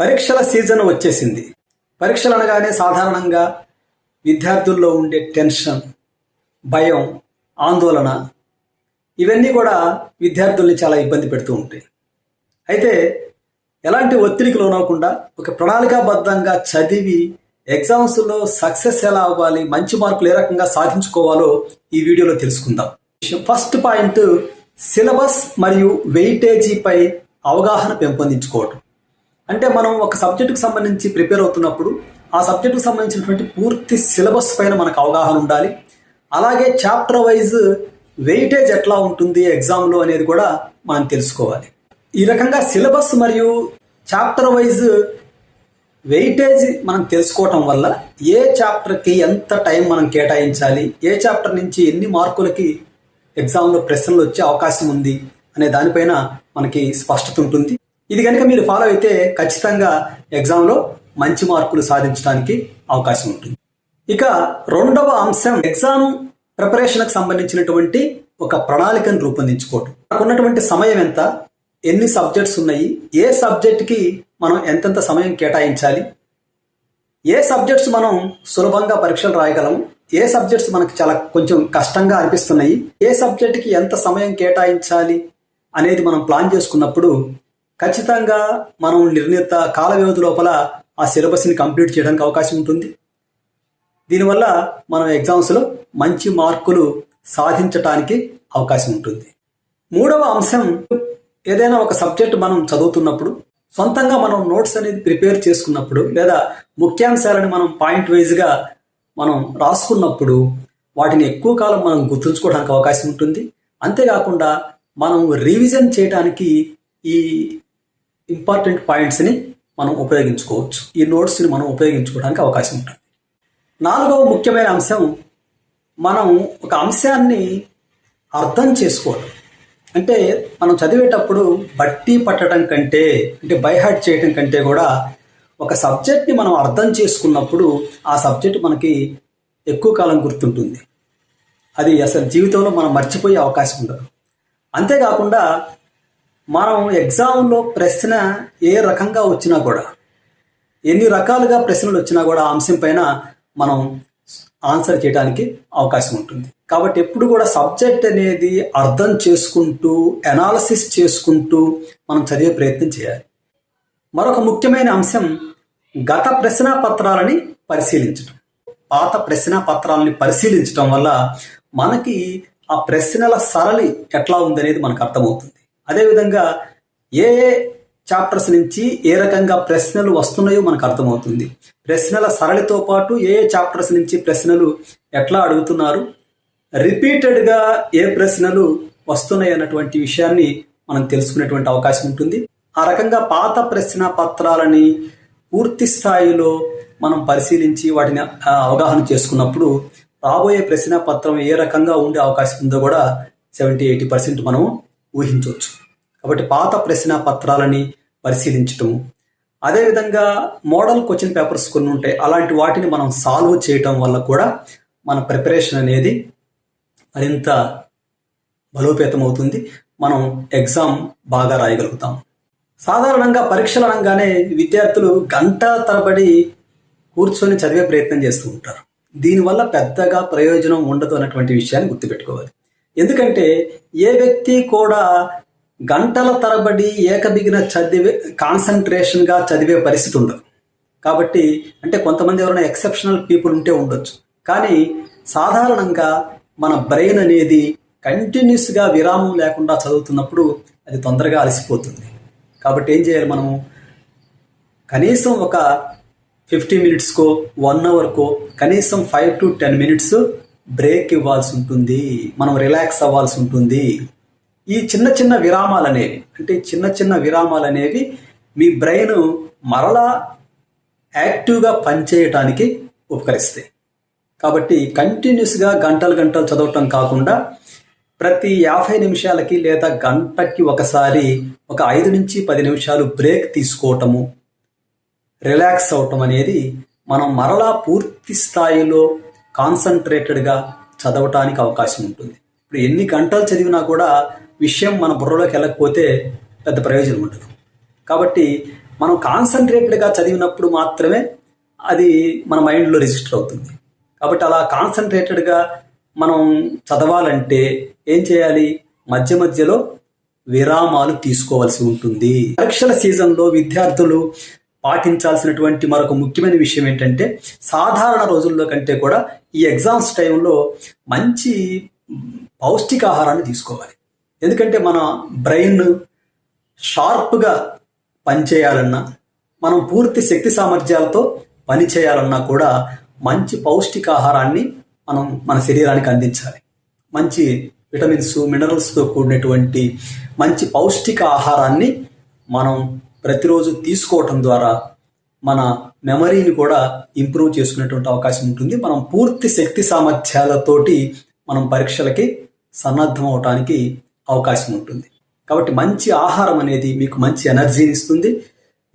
పరీక్షల సీజన్ వచ్చేసింది. పరీక్షలు అనగానే సాధారణంగా విద్యార్థుల్లో ఉండే టెన్షన్ భయం ఆందోళన ఇవన్నీ కూడా విద్యార్థుల్ని చాలా ఇబ్బంది పెడుతూ ఉంటాయి. అయితే ఎలాంటి ఒత్తిడికి లోనవ్వకుండా ఒక ప్రణాళికాబద్ధంగా చదివి ఎగ్జామ్స్లో సక్సెస్ ఎలా అవ్వాలి మంచి మార్కులు ఏ రకంగా సాధించుకోవాలో ఈ వీడియోలో తెలుసుకుందాం. ఫస్ట్ పాయింట్ సిలబస్ మరియు వెయిటేజీపై అవగాహన పెంపొందించుకోవటం. అంటే మనం ఒక సబ్జెక్టుకు సంబంధించి ప్రిపేర్ అవుతున్నప్పుడు ఆ సబ్జెక్టుకు సంబంధించినటువంటి పూర్తి సిలబస్ పైన మనకు అవగాహన ఉండాలి. అలాగే చాప్టర్ వైజ్ వెయిటేజ్ ఎట్లా ఉంటుంది ఎగ్జామ్లో అనేది కూడా మనం తెలుసుకోవాలి. ఈ రకంగా సిలబస్ మరియు చాప్టర్ వైజ్ వెయిటేజ్ మనం తెలుసుకోవటం వల్ల ఏ చాప్టర్కి ఎంత టైం మనం కేటాయించాలి ఏ చాప్టర్ నుంచి ఎన్ని మార్కులకి ఎగ్జామ్లో ప్రశ్నలు వచ్చే అవకాశం ఉంది అనే దానిపైన మనకి స్పష్టత ఉంటుంది. ఇది కనుక మీరు ఫాలో అయితే ఖచ్చితంగా ఎగ్జామ్లో మంచి మార్కులు సాధించడానికి అవకాశం ఉంటుంది. ఇక రెండవ అంశం ఎగ్జామ్ ప్రిపరేషన్కి సంబంధించినటువంటి ఒక ప్రణాళికను రూపొందించుకోవటం. ఉన్నటువంటి సమయం ఎంత? ఎన్ని సబ్జెక్ట్స్ ఉన్నాయి? ఏ సబ్జెక్ట్కి మనం ఎంతెంత సమయం కేటాయించాలి? ఏ సబ్జెక్ట్స్ మనం సులభంగా పరీక్షలు రాయగలం? ఏ సబ్జెక్ట్స్ మనకి చాలా కొంచెం కష్టంగా అనిపిస్తున్నాయి? ఏ సబ్జెక్ట్కి ఎంత సమయం కేటాయించాలి అనేది మనం ప్లాన్ చేసుకున్నప్పుడు ఖచ్చితంగా మనం నిర్ణీత కాల వ్యవధి లోపల ఆ సిలబస్ని కంప్లీట్ చేయడానికి అవకాశం ఉంటుంది. దీనివల్ల మనం ఎగ్జామ్స్లో మంచి మార్కులు సాధించటానికి అవకాశం ఉంటుంది. మూడవ అంశం ఏదైనా ఒక సబ్జెక్ట్ మనం చదువుతున్నప్పుడు సొంతంగా మనం నోట్స్ అనేది ప్రిపేర్ చేసుకున్నప్పుడు లేదా ముఖ్యాంశాలను మనం పాయింట్ వైజ్గా మనం రాసుకున్నప్పుడు వాటిని ఎక్కువ కాలం మనం గుర్తుంచుకోవడానికి అవకాశం ఉంటుంది. అంతేకాకుండా మనం రివిజన్ చేయడానికి ఈ ఇంపార్టెంట్ పాయింట్స్ని మనం ఉపయోగించుకోవచ్చు. ఈ నోట్స్ని మనం ఉపయోగించుకోవడానికి అవకాశం ఉంటుంది. నాలుగవ ముఖ్యమైన అంశం మనం ఒక అంశాన్ని అర్థం చేసుకోవడం అంటే మనం చదివేటప్పుడు బట్టి పట్టడం కంటే అంటే బైహార్ట్ చేయడం కంటే కూడా ఒక సబ్జెక్ట్ని మనం అర్థం చేసుకున్నప్పుడు ఆ సబ్జెక్ట్ మనకి ఎక్కువ కాలం గుర్తుంటుంది. అది అసలు జీవితంలో మనం మర్చిపోయే అవకాశం ఉండదు. అంతేకాకుండా మనం ఎగ్జామ్లో ప్రశ్న ఏ రకంగా వచ్చినా కూడా ఎన్ని రకాలుగా ప్రశ్నలు వచ్చినా కూడా అంశం పైన మనం ఆన్సర్ చేయడానికి అవకాశం ఉంటుంది. కాబట్టి ఎప్పుడు కూడా సబ్జెక్ట్ అనేది అర్థం చేసుకుంటూ అనాలసిస్ చేసుకుంటూ మనం చదివే ప్రయత్నం చేయాలి. మరొక ముఖ్యమైన అంశం గత ప్రశ్న పత్రాలని పరిశీలించడం పాత ప్రశ్న పత్రాలని పరిశీలించడం వల్ల మనకి ఆ ప్రశ్నల సరళి ఎట్లా ఉందనేది మనకు అర్థమవుతుంది. అదేవిధంగా ఏ ఏ చాప్టర్స్ నుంచి ఏ రకంగా ప్రశ్నలు వస్తున్నాయో మనకు అర్థమవుతుంది. ప్రశ్నల సరళితో పాటు ఏ ఏ చాప్టర్స్ నుంచి ప్రశ్నలు ఎట్లా అడుగుతున్నారు రిపీటెడ్గా ఏ ప్రశ్నలు వస్తున్నాయి అన్నటువంటి విషయాన్ని మనం తెలుసుకునేటువంటి అవకాశం ఉంటుంది. ఆ రకంగా పాత ప్రశ్న పత్రాలని పూర్తి స్థాయిలో మనం పరిశీలించి వాటిని అవగాహన చేసుకున్నప్పుడు రాబోయే ప్రశ్న పత్రం ఏ రకంగా ఉండే అవకాశం ఉందో కూడా సెవెంటీ ఎయిటీ పర్సెంట్ మనం ఊహించవచ్చు. కాబట్టి పాత ప్రశ్న పత్రాలని పరిశీలించటము. అదేవిధంగా మోడల్ క్వశ్చన్ పేపర్స్ కొన్ని ఉంటాయి. అలాంటి వాటిని మనం సాల్వ్ చేయటం వల్ల కూడా మన ప్రిపరేషన్ అనేది మరింత బలోపేతం అవుతుంది. మనం ఎగ్జామ్ బాగా రాయగలుగుతాం. సాధారణంగా పరీక్షలు అనగానే విద్యార్థులు గంట తరబడి కూర్చొని చదివే ప్రయత్నం చేస్తూ ఉంటారు. దీనివల్ల పెద్దగా ప్రయోజనం ఉండదు అన్నటువంటి విషయాన్ని గుర్తుపెట్టుకోవాలి. ఎందుకంటే ఏ వ్యక్తి కూడా గంటల తరబడి ఏకబిగిన చదివే కాన్సన్ట్రేషన్గా చదివే పరిస్థితి ఉండదు. కాబట్టి అంటే కొంతమంది ఎవరైనా ఎక్సెప్షనల్ పీపుల్ ఉంటే ఉండొచ్చు. కానీ సాధారణంగా మన బ్రెయిన్ అనేది కంటిన్యూస్గా విరామం లేకుండా చదువుతున్నప్పుడు అది తొందరగా అలసిపోతుంది. కాబట్టి ఏం చేయాలి మనము? కనీసం ఒక ఫిఫ్టీ మినిట్స్కో వన్ అవర్కో కనీసం five to ten minutes break ఇవ్వాల్సి ఉంటుంది మనం రిలాక్స్ అవ్వాల్సి ఉంటుంది. ఈ చిన్న చిన్న విరామాలు అనేవి అంటే చిన్న చిన్న విరామాలు అనేవి మీ బ్రెయిన్ మరలా యాక్టివ్గా పనిచేయటానికి ఉపకరిస్తాయి. కాబట్టి కంటిన్యూస్గా గంటలు గంటలు చదవటం కాకుండా ప్రతి యాభై నిమిషాలకి లేదా గంటకి ఒకసారి ఒక ఐదు నుంచి పది నిమిషాలు బ్రేక్ తీసుకోవటము రిలాక్స్ అవటం అనేది మనం మరలా పూర్తి స్థాయిలో కాన్సన్ట్రేటెడ్గా చదవటానికి అవకాశం ఉంటుంది. ఇప్పుడు ఎన్ని గంటలు చదివినా కూడా విషయం మన బుర్రలోకి వెళ్ళకపోతే పెద్ద ప్రయోజనం ఉండదు. కాబట్టి మనం కాన్సన్ట్రేటెడ్గా చదివినప్పుడు మాత్రమే అది మన మైండ్లో రిజిస్టర్ అవుతుంది. కాబట్టి అలా కాన్సన్ట్రేటెడ్గా మనం చదవాలంటే ఏం చేయాలి? మధ్య మధ్యలో విరామాలు తీసుకోవాల్సి ఉంటుంది. పరీక్షల సీజన్లో విద్యార్థులు పాటించాల్సినటువంటి మరొక ముఖ్యమైన విషయం ఏంటంటే సాధారణ రోజుల్లో కంటే కూడా ఈ ఎగ్జామ్స్ టైంలో మంచి పౌష్టికాహారాన్ని తీసుకోవాలి. ఎందుకంటే మన బ్రెయిన్ షార్ప్గా పనిచేయాలన్నా మనం పూర్తి శక్తి సామర్థ్యాలతో పని చేయాలన్నా కూడా మంచి పౌష్టికాహారాన్ని మనం మన శరీరానికి అందించాలి. మంచి విటమిన్స్ మినరల్స్తో కూడినటువంటి మంచి పౌష్టిక ఆహారాన్ని మనం ప్రతిరోజు తీసుకోవటం ద్వారా మన మెమరీని కూడా ఇంప్రూవ్ చేసుకునేటువంటి అవకాశం ఉంటుంది. మనం పూర్తి శక్తి సామర్థ్యాలతోటి మనం పరీక్షలకి సన్నద్ధం అవటానికి అవకాశం ఉంటుంది. కాబట్టి మంచి ఆహారం అనేది మీకు మంచి ఎనర్జీని ఇస్తుంది.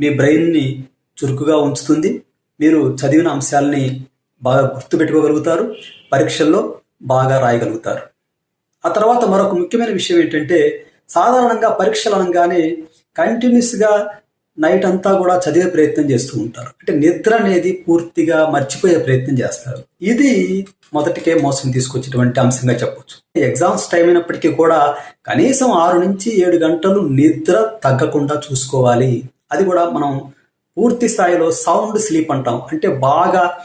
మీ బ్రెయిన్ని చురుకుగా ఉంచుతుంది. మీరు చదివిన అంశాలని బాగా గుర్తుపెట్టుకోగలుగుతారు. పరీక్షల్లో బాగా రాయగలుగుతారు. ఆ తర్వాత మరొక ముఖ్యమైన విషయం ఏంటంటే సాధారణంగా పరీక్షలు అనగానే కంటిన్యూస్గా నైట్ అంతా కూడా చదివే ప్రయత్నం చేస్తూ ఉంటారు. అంటే నిద్ర అనేది పూర్తిగా మర్చిపోయే ప్రయత్నం చేస్తారు. ఇది మొదటికే మోసం తీసుకొచ్చేటువంటి అంశంగా చెప్పొచ్చు. ఎగ్జామ్స్ టైం అయినప్పటికీ కూడా కనీసం ఆరు నుంచి ఏడు గంటలు నిద్ర తగ్గకుండా చూసుకోవాలి. అది కూడా మనం పూర్తి స్థాయిలో సౌండ్ స్లీప్ అంటాం. అంటే బాగా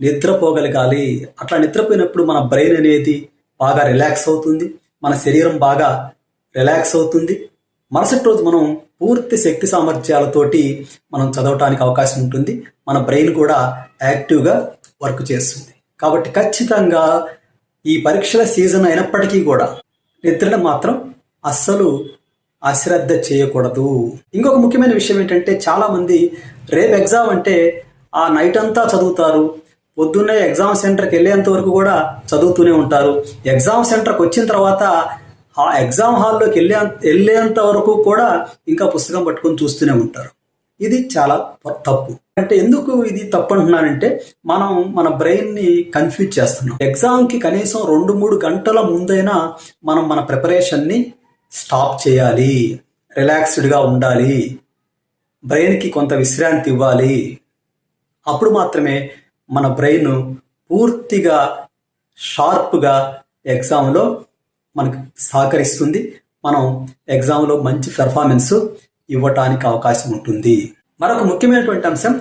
నిద్రపోగలగాలి. అట్లా నిద్రపోయినప్పుడు మన బ్రెయిన్ అనేది బాగా రిలాక్స్ అవుతుంది. మన శరీరం బాగా రిలాక్స్ అవుతుంది. మరుసటి రోజు మనం పూర్తి శక్తి సామర్థ్యాలతోటి మనం చదవటానికి అవకాశం ఉంటుంది. మన బ్రెయిన్ కూడా యాక్టివ్గా వర్క్ చేస్తుంది. కాబట్టి ఖచ్చితంగా ఈ పరీక్షల సీజన్ అయినప్పటికీ కూడా నిద్రను మాత్రం అస్సలు అశ్రద్ధ చేయకూడదు. ఇంకొక ముఖ్యమైన విషయం ఏంటంటే చాలామంది రేపు ఎగ్జామ్ అంటే ఆ నైట్ అంతా చదువుతారు. పొద్దున్నే ఎగ్జామ్ సెంటర్కి వెళ్ళేంత వరకు కూడా చదువుతూనే ఉంటారు. ఎగ్జామ్ సెంటర్కి వచ్చిన తర్వాత ఆ ఎగ్జామ్ హాల్లోకి వెళ్ళే వెళ్ళేంత వరకు కూడా ఇంకా పుస్తకం పట్టుకొని చూస్తూనే ఉంటారు. ఇది చాలా తప్పు. అంటే ఎందుకు ఇది తప్పు అంటున్నానంటే మనం మన బ్రెయిన్ని కన్ఫ్యూజ్ చేస్తున్నాం. ఎగ్జామ్కి కనీసం రెండు మూడు గంటల ముందైనా మనం మన ప్రిపరేషన్ని స్టాప్ చేయాలి. రిలాక్స్డ్గా ఉండాలి. బ్రెయిన్కి కొంత విశ్రాంతి ఇవ్వాలి. అప్పుడు మాత్రమే మన బ్రెయిన్ పూర్తిగా షార్ప్గా ఎగ్జామ్లో మనకు సహకరిస్తుంది. మనం ఎగ్జామ్లో మంచి పెర్ఫార్మెన్స్ ఇవ్వటానికి అవకాశం ఉంటుంది. మరొక ముఖ్యమైనటువంటి అంశం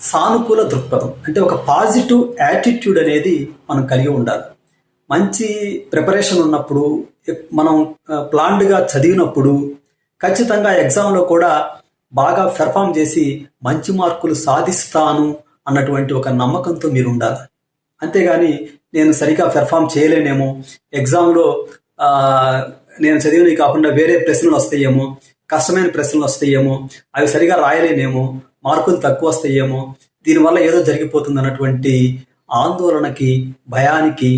సానుకూల దృక్పథం. అంటే ఒక పాజిటివ్ యాటిట్యూడ్ అనేది మనం కలిగి ఉండాలి. మంచి ప్రిపరేషన్ ఉన్నప్పుడు మనం ప్లాన్డ్గా చదివినప్పుడు ఖచ్చితంగా ఎగ్జామ్లో కూడా బాగా పెర్ఫామ్ చేసి మంచి మార్కులు సాధిస్తాను అన్నటువంటి ఒక నమ్మకంతో మీరు ఉండాలి. అంతేగాని నేను సరిగా పెర్ఫామ్ చేయలేనేమో ఎగ్జామ్లో నేను చదివినవి కాకుండా వేరే ప్రశ్నలు వస్తాయేమో కష్టమైన ప్రశ్నలు వస్తాయేమో అవి సరిగా రాయలేనేమో మార్కులు తక్కువ వస్తాయేమో దీనివల్ల ఏదో జరిగిపోతుంది అన్నటువంటి ఆందోళనకి భయానికి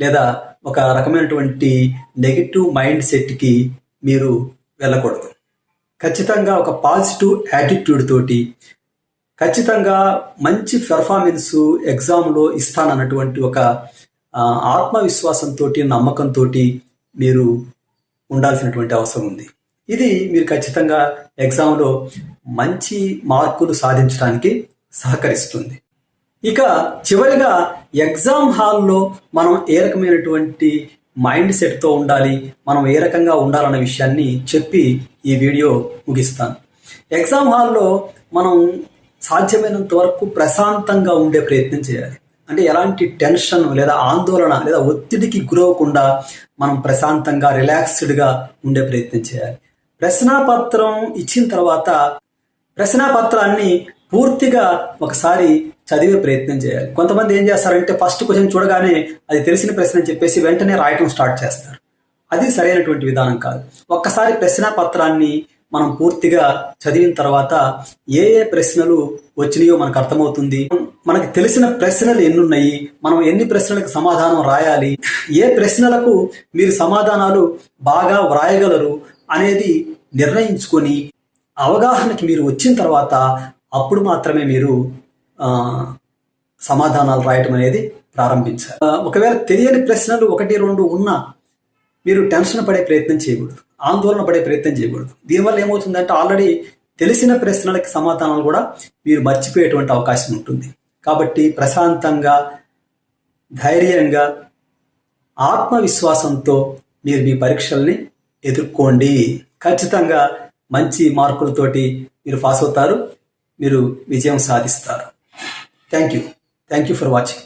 లేదా ఒక రకమైనటువంటి నెగిటివ్ మైండ్ సెట్కి మీరు వెళ్ళకూడదు. ఖచ్చితంగా ఒక పాజిటివ్ యాటిట్యూడ్ తోటి ఖచ్చితంగా మంచి పెర్ఫార్మెన్స్ ఎగ్జామ్లో ఇస్తానన్నటువంటి ఒక ఆత్మవిశ్వాసంతో నమ్మకంతో మీరు ఉండాల్సినటువంటి అవసరం ఉంది. ఇది మీరు ఖచ్చితంగా ఎగ్జామ్లో మంచి మార్కులు సాధించడానికి సహకరిస్తుంది. ఇక చివరిగా ఎగ్జామ్ హాల్లో మనం ఏ రకమైనటువంటి మైండ్ సెట్తో ఉండాలి మనం ఏ రకంగా ఉండాలన్న విషయాన్ని చెప్పి ఈ వీడియో ముగిస్తాను. ఎగ్జామ్ హాల్లో మనం సాధ్యమైనంత వరకు ప్రశాంతంగా ఉండే ప్రయత్నం చేయాలి. అంటే ఎలాంటి టెన్షన్ లేదా ఆందోళన లేదా ఒత్తిడికి గురవకుండా మనం ప్రశాంతంగా రిలాక్స్డ్గా ఉండే ప్రయత్నం చేయాలి. ప్రశ్నాపత్రం ఇచ్చిన తర్వాత ప్రశ్నాపత్రాన్ని పూర్తిగా ఒకసారి చదివే ప్రయత్నం చేయాలి. కొంతమంది ఏం చేస్తారంటే ఫస్ట్ క్వశ్చన్ చూడగానే అది తెలిసిన ప్రశ్న అని చెప్పేసి వెంటనే రాయటం స్టార్ట్ చేస్తారు. అది సరైనటువంటి విధానం కాదు. ఒక్కసారి ప్రశ్నాపత్రాన్ని మనం పూర్తిగా చదివిన తర్వాత ఏ ఏ ప్రశ్నలు వచ్చినాయో మనకు అర్థమవుతుంది. మనకు తెలిసిన ప్రశ్నలు ఎన్ని ఉన్నాయి మనం ఎన్ని ప్రశ్నలకు సమాధానం రాయాలి? ఏ ప్రశ్నలకు మీరు సమాధానాలు బాగా వ్రాయగలరు అనేది నిర్ణయించుకొని అవగాహనకి మీరు వచ్చిన తర్వాత అప్పుడు మాత్రమే మీరు సమాధానాలు రాయటం అనేది ప్రారంభించాలి. ఒకవేళ తెలియని ప్రశ్నలు ఒకటి రెండు ఉన్నా మీరు టెన్షన్ పడే ప్రయత్నం చేయకూడదు. ఆందోళన పడే ప్రయత్నం చేయకూడదు. దీనివల్ల ఏమవుతుందంటే ఆల్రెడీ తెలిసిన ప్రశ్నలకి సమాధానాలు కూడా మీరు మర్చిపోయేటువంటి అవకాశం ఉంటుంది. కాబట్టి ప్రశాంతంగా ధైర్యంగా ఆత్మవిశ్వాసంతో మీరు మీ పరీక్షల్ని ఎదుర్కోండి. ఖచ్చితంగా మంచి మార్కులతోటి మీరు పాస్ అవుతారు. మీరు విజయం సాధిస్తారు. Thank you. Thank you for watching.